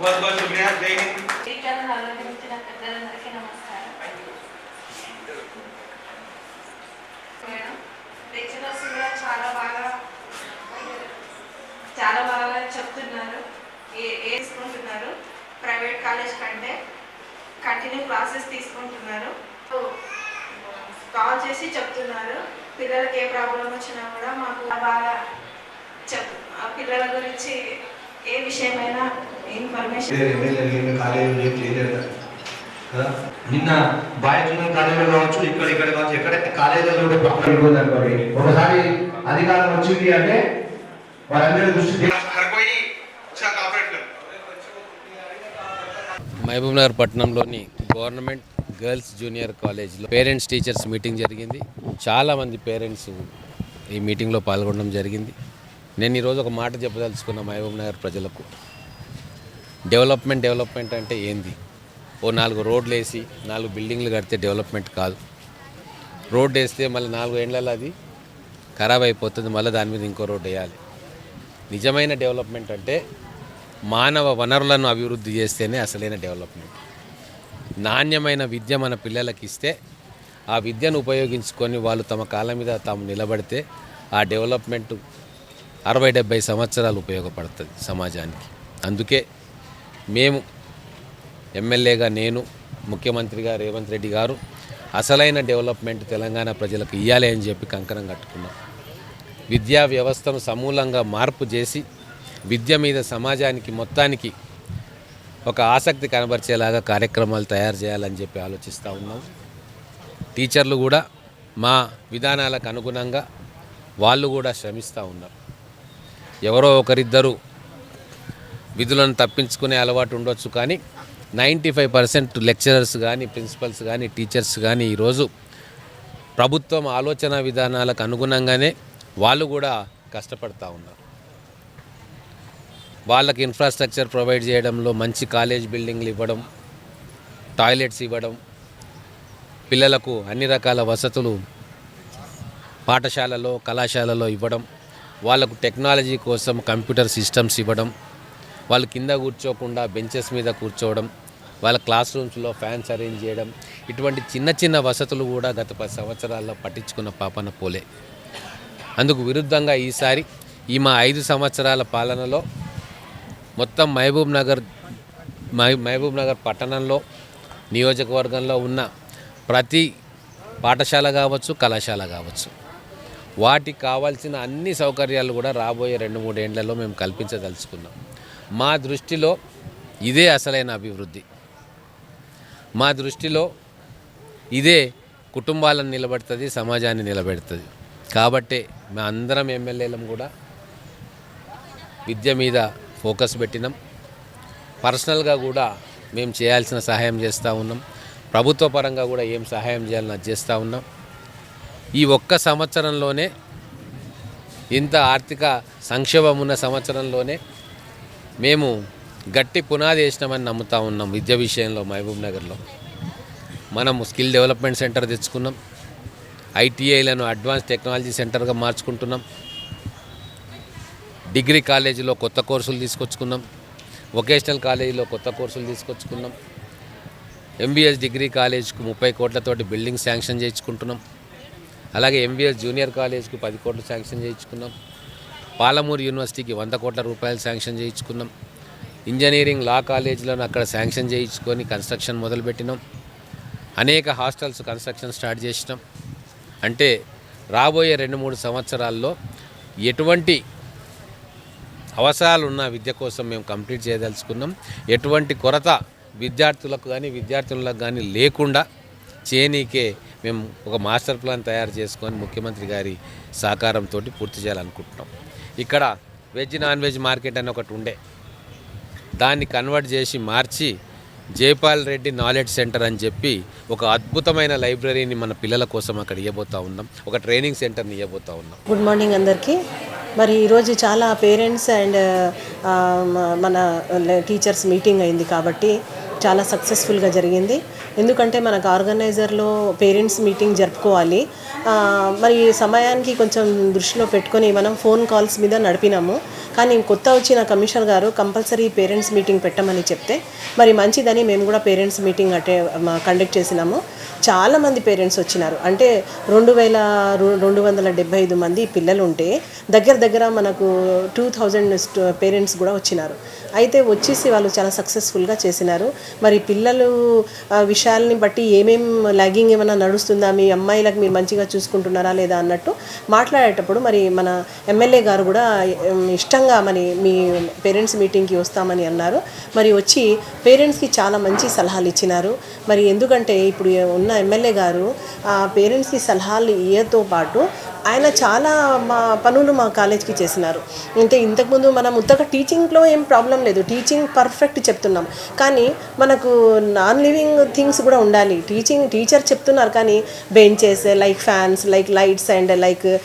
बहुत बहुत शुक्रिया जय हिंद టీచర్లను ఆలోచించిన పెద్దలందరికీ నమస్కారం మేడం లెక్చరర్స్ కూడా చాలా బాగా చాలా బాగా చెప్తున్నారు ఏ ఏ తీసుకుంటున్నారు ప్రైవేట్ కాలేజ్ కంటే కంటిన్యూ క్లాసెస్ తీసుకుంటున్నారు కాల్ చేసి చెప్తున్నారు పిల్లలకి ఏ ప్రాబ్లం వచ్చినా కూడా మాకు బాగా చెప్ ఆ పిల్లల గురించి ఏ విషయమైనా నిన్న బాయ్ కాలేజీలో కావచ్చు ఇక్కడ ఇక్కడ కావచ్చు ఎక్కడ కాలేజీలో ఒకసారి అధికారం వచ్చింది అంటే వాళ్ళందరూ దృష్టి మహబూబ్నగర్ పట్టణంలోని గవర్నమెంట్ గర్ల్స్ జూనియర్ కాలేజ్లో పేరెంట్స్ టీచర్స్ మీటింగ్ జరిగింది. చాలామంది పేరెంట్స్ ఈ మీటింగ్లో పాల్గొనడం జరిగింది. నేను ఈరోజు ఒక మాట చెప్పదలుచుకున్న మహబూబ్నగర్ ప్రజలకు. డెవలప్మెంట్ డెవలప్మెంట్ అంటే ఏంది? ఓ నాలుగు రోడ్లు వేసి నాలుగు బిల్డింగ్లు కడితే డెవలప్మెంట్ కాదు. రోడ్ వేస్తే మళ్ళీ నాలుగు ఏండ్లలో అది ఖరాబ్ అయిపోతుంది మళ్ళీ దాని మీద ఇంకో రోడ్ వేయాలి. నిజమైన డెవలప్మెంట్ అంటే మానవ వనరులను అభివృద్ధి చేస్తేనే అసలైన డెవలప్మెంట్. నాణ్యమైన విద్య మన పిల్లలకి ఇస్తే ఆ విద్యను ఉపయోగించుకొని వాళ్ళు తమ కాళ్ళ మీద తాము నిలబడితే ఆ డెవలప్మెంట్ అరవై డెబ్బై సంవత్సరాలు ఉపయోగపడుతుంది సమాజానికి. అందుకే మేము ఎమ్మెల్యేగా నేను ముఖ్యమంత్రిగా రేవంత్ రెడ్డి గారు అసలైన డెవలప్మెంట్ తెలంగాణ ప్రజలకు ఇవ్వాలి అని చెప్పి కంకణం కట్టుకున్నాం. విద్యా వ్యవస్థను సమూలంగా మార్పు చేసి విద్య మీద సమాజానికి మొత్తానికి ఒక ఆసక్తి కనబరిచేలాగా కార్యక్రమాలు తయారు చేయాలని చెప్పి ఆలోచిస్తూ ఉన్నాం. టీచర్లు కూడా మా విధానాలకు అనుగుణంగా వాళ్ళు కూడా శ్రమిస్తూ ఉన్నారు. ఎవరో ఒకరిద్దరు విధులను తప్పించుకునే అలవాటు ఉండొచ్చు కానీ నైంటీ ఫైవ్ పర్సెంట్ లెక్చరర్స్ కానీ ప్రిన్సిపల్స్ కానీ టీచర్స్ కానీ ఈరోజు ప్రభుత్వం ఆలోచన విధానాలకు అనుగుణంగానే వాళ్ళు కూడా కష్టపడతా ఉన్నారు. వాళ్ళకి ఇన్ఫ్రాస్ట్రక్చర్ ప్రొవైడ్ చేయడంలో మంచి కాలేజ్ బిల్డింగ్లు ఇవ్వడం టాయిలెట్స్ ఇవ్వడం పిల్లలకు అన్ని రకాల వసతులు పాఠశాలలో కళాశాలలో ఇవ్వడం వాళ్ళకు టెక్నాలజీ కోసం కంప్యూటర్ సిస్టమ్స్ ఇవ్వడం వాళ్ళు కింద కూర్చోకుండా బెంచెస్ మీద కూర్చోవడం వాళ్ళ క్లాస్ రూమ్స్లో ఫ్యాన్స్ అరేంజ్ చేయడం ఇటువంటి చిన్న చిన్న వసతులు కూడా గత పది సంవత్సరాల్లో పట్టించుకున్న పాపన పోలే. అందుకు విరుద్ధంగా ఈసారి ఈ మా ఐదు సంవత్సరాల పాలనలో మొత్తం మహబూబ్ నగర్ మహబూబ్ నగర్ పట్టణంలో నియోజకవర్గంలో ఉన్న ప్రతి పాఠశాల కావచ్చు కళాశాల కావచ్చు వాటికి కావాల్సిన అన్ని సౌకర్యాలు కూడా రాబోయే రెండు మూడేండ్లలో మేము కల్పించదలుచుకున్నాం. మా దృష్టిలో ఇదే అసలైన అభివృద్ధి. మా దృష్టిలో ఇదే కుటుంబాలను నిలబెడుతుంది సమాజాన్ని నిలబెడుతుంది. కాబట్టే మా అందరం ఎమ్మెల్యేలం కూడా విద్య మీద ఫోకస్ పెట్టినాం. పర్సనల్గా కూడా మేము చేయాల్సిన సహాయం చేస్తూ ఉన్నాం. ప్రభుత్వ పరంగా కూడా ఏం సహాయం చేయాలని అది చేస్తూ ఉన్నాం. ఈ ఒక్క సంవత్సరంలోనే ఇంత ఆర్థిక సంక్షోభం ఉన్న సంవత్సరంలోనే మేము గట్టి పునాది వేసినామని నమ్ముతా ఉన్నాం విద్య విషయంలో మహబూబ్ నగర్లో. మనము స్కిల్ డెవలప్మెంట్ సెంటర్ తెచ్చుకున్నాం. ఐటీఐలను అడ్వాన్స్ టెక్నాలజీ సెంటర్గా మార్చుకుంటున్నాం. డిగ్రీ కాలేజీలో కొత్త కోర్సులు తీసుకొచ్చుకున్నాం. వొకేషనల్ కాలేజీలో కొత్త కోర్సులు తీసుకొచ్చుకున్నాం. ఎంబీఎస్ డిగ్రీ కాలేజ్కు ముప్పై కోట్లతోటి బిల్డింగ్ శాంక్షన్ చేయించుకుంటున్నాం. అలాగే ఎంబీఎస్ జూనియర్ కాలేజ్కి పది కోట్లు శాంక్షన్ చేయించుకున్నాం. పాలమూరు యూనివర్సిటీకి వంద కోట్ల రూపాయలు శాంక్షన్ చేయించుకున్నాం. ఇంజనీరింగ్ లా కాలేజీలను అక్కడ శాంక్షన్ చేయించుకొని కన్స్ట్రక్షన్ మొదలుపెట్టినాం. అనేక హాస్టల్స్ కన్స్ట్రక్షన్ స్టార్ట్ చేసినాం. అంటే రాబోయే రెండు మూడు సంవత్సరాల్లో ఎటువంటి అవసరాలు ఉన్న విద్య కోసం మేము కంప్లీట్ చేయదలుచుకున్నాం. ఎటువంటి కొరత విద్యార్థులకు కానీ విద్యార్థులకు కానీ లేకుండా చేయనీకే మేము ఒక మాస్టర్ ప్లాన్ తయారు చేసుకొని ముఖ్యమంత్రి గారి సహకారంతో పూర్తి చేయాలనుకుంటున్నాం. ఇక్కడ వెజ్ నాన్ వెజ్ మార్కెట్ అని ఒకటి ఉండే. దాన్ని కన్వర్ట్ చేసి మార్చి జైపాల్ రెడ్డి నాలెడ్జ్ సెంటర్ అని చెప్పి ఒక అద్భుతమైన లైబ్రరీని మన పిల్లల కోసం అక్కడ ఇవ్వబోతా ఉన్నాం. ఒక ట్రైనింగ్ సెంటర్ని ఇవ్వబోతా ఉన్నాం. గుడ్ మార్నింగ్ అందరికీ. మరి ఈరోజు చాలా పేరెంట్స్ అండ్ మన టీచర్స్ మీటింగ్ అయింది కాబట్టి చాలా సక్సెస్ఫుల్గా జరిగింది. ఎందుకంటే మనకు ఆర్గనైజర్లో పేరెంట్స్ మీటింగ్ జరుపుకోవాలి. మరి సమయానికి కొంచెం దృష్టిలో పెట్టుకొని మనం ఫోన్ కాల్స్ మీద నడిపినాము. కానీ కొత్త వచ్చిన కమిషనర్ గారు కంపల్సరీ పేరెంట్స్ మీటింగ్ పెట్టమని చెప్తే మరి మంచిదని మేము కూడా పేరెంట్స్ మీటింగ్ అటే కండక్ట్ చేసినాము. చాలామంది పేరెంట్స్ వచ్చినారు. అంటే రెండు వేల రెండు వందల డెబ్బై ఐదు మంది పిల్లలు ఉంటే దగ్గర దగ్గర మనకు టూ థౌజండ్ పేరెంట్స్ కూడా వచ్చినారు. అయితే వచ్చేసి వాళ్ళు చాలా సక్సెస్ఫుల్గా చేసినారు. మరి పిల్లలు విషయాల్ని బట్టి ఏమేం లాగింగ్ ఏమైనా నడుస్తుందా? మీ అమ్మాయిలకు మీరు మంచిగా చూసుకుంటున్నారా లేదా అన్నట్టు మాట్లాడేటప్పుడు మరి మన ఎమ్మెల్యే గారు కూడా ఇష్టంగా ఖచ్చితంగా మరి మీ పేరెంట్స్ మీటింగ్కి వస్తామని అన్నారు. మరి వచ్చి పేరెంట్స్కి చాలా మంచి సలహాలు ఇచ్చినారు. మరి ఎందుకంటే ఇప్పుడు ఉన్న ఎమ్మెల్యే గారు ఆ పేరెంట్స్కి సలహాలు ఇయ్యతో పాటు ఆయన చాలా మా పనులు మా కాలేజ్కి చేసినారు. అంటే ఇంతకుముందు మనం ఉత్తగా టీచింగ్లో ఏం ప్రాబ్లం లేదు. టీచింగ్ పర్ఫెక్ట్ చెప్తున్నాం. కానీ మనకు నాన్ లివింగ్ థింగ్స్ కూడా ఉండాలి. టీచింగ్ టీచర్ చెప్తున్నారు కానీ benches like fans like lights and like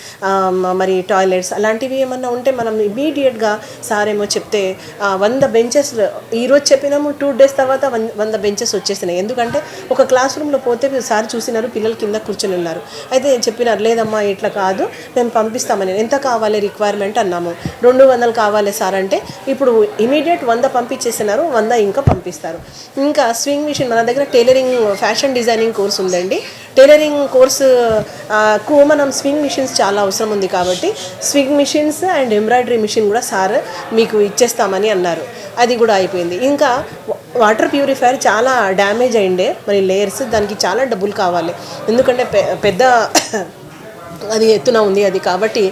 మరి టాయిలెట్స్ అలాంటివి ఏమన్నా ఉంటే మనం ఇమీడియట్గా సార్ ఏమో చెప్తే వంద బెంచెస్ ఈరోజు చెప్పినాము టూ డేస్ తర్వాత వన్- వంద బెంచెస్ వచ్చేసినాయి. ఎందుకంటే ఒక క్లాస్ రూమ్లో పోతే సార్ చూసినారు పిల్లలు కింద కూర్చొని ఉన్నారు. అయితే చెప్పినారు లేదమ్మా ఇట్లా కాదు మేము పంపిస్తామని ఎంత కావాలి రిక్వైర్మెంట్ అన్నాము. రెండు వందలు కావాలి సార్ అంటే ఇప్పుడు ఇమీడియట్ వంద పంపించేసినారు వంద ఇంకా పంపిస్తారు. ఇంకా స్వింగ్ మిషన్ మన దగ్గర టైలరింగ్ ఫ్యాషన్ డిజైనింగ్ కోర్స్ ఉందండి. టైలరింగ్ కోర్సుకు మనం స్వింగ్ మిషన్స్ చాలా అవసరం ఉంది కాబట్టి sewing machines and embroidery machine కూడా సార్ మీకు ఇచ్చేస్తామని అన్నారు. అది కూడా అయిపోయింది. ఇంకా వాటర్ ప్యూరిఫైయర్ చాలా డ్యామేజ్ అయిండే. మరి లేయర్స్ దానికి చాలా డబ్బులు కావాలి. ఎందుకంటే పెద్ద అది ఎత్తున ఉంది అది కాబట్టి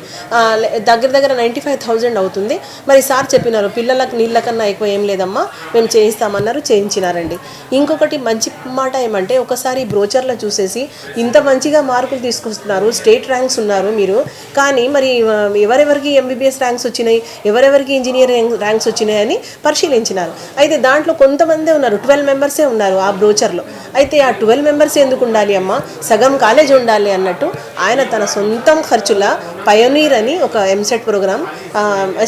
దగ్గర దగ్గర నైంటీ ఫైవ్ థౌజండ్ అవుతుంది. మరి సార్ చెప్పినారు పిల్లలకు నీళ్ళ కన్నా ఎక్కువ ఏం లేదమ్మా మేము చేయిస్తామన్నారు చేయించినారండి. ఇంకొకటి మంచి మాట ఏమంటే ఒకసారి బ్రోచర్లో చూసేసి ఇంత మంచిగా మార్కులు తీసుకొస్తున్నారు స్టేట్ ర్యాంక్స్ ఉన్నారు మీరు. కానీ మరి ఎవరెవరికి ఎంబీబీఎస్ ర్యాంక్స్ వచ్చినాయి ఎవరెవరికి ఇంజనీరింగ్ ర్యాంక్స్ వచ్చినాయి అని పరిశీలించినారు. అయితే దాంట్లో కొంతమందే ఉన్నారు ట్వెల్వ్ మెంబర్సే ఉన్నారు ఆ బ్రోచర్లో. అయితే ఆ ట్వెల్వ్ మెంబర్స్ ఎందుకు ఉండాలి అమ్మ? సగం కాలేజ్ ఉండాలి అన్నట్టు ఆయన తన సొంత ఖర్చుల పయోనీర్ అని ఒక ఎంసెట్ ప్రోగ్రామ్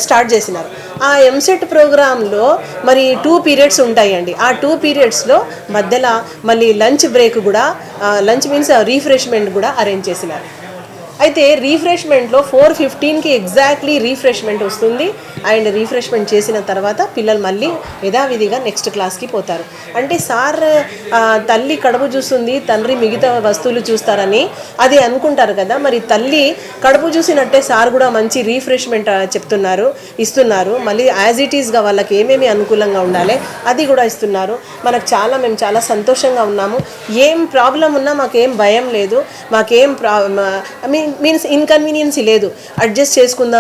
స్టార్ట్ చేసినారు. ఆ ఎంసెట్ ప్రోగ్రాంలో మరి టూ పీరియడ్స్ ఉంటాయండి. ఆ టూ పీరియడ్స్లో మధ్యలో మళ్ళీ లంచ్ బ్రేక్ కూడా లంచ్ మీన్స్ రీఫ్రెష్మెంట్ కూడా అరేంజ్ చేసినారు. అయితే రీఫ్రెష్మెంట్లో ఫోర్ ఫిఫ్టీన్కి ఎగ్జాక్ట్లీ రీఫ్రెష్మెంట్ వస్తుంది. అండ్ రీఫ్రెష్మెంట్ చేసిన తర్వాత పిల్లలు మళ్ళీ యథావిధిగా నెక్స్ట్ క్లాస్కి పోతారు. అంటే సార్ తల్లి కడుపు చూస్తుంది తండ్రి మిగతా వస్తువులు చూస్తారని అది అనుకుంటారు కదా. మరి తల్లి కడుపు చూసినట్టే సార్ కూడా మంచి రీఫ్రెష్మెంట్ చెప్తున్నారు ఇస్తున్నారు. మళ్ళీ యాజ్ ఇట్ ఈస్గా వాళ్ళకి ఏమేమి అనుకూలంగా ఉండాలి అది కూడా ఇస్తున్నారు. మనకు చాలా మేము చాలా సంతోషంగా ఉన్నాము. ఏం ప్రాబ్లం ఉన్నా మాకేం భయం లేదు. మాకేం ప్రా మీన్స్ ఇన్కన్వీనియన్స్ లేదు. అడ్జస్ట్ చేసుకుందాం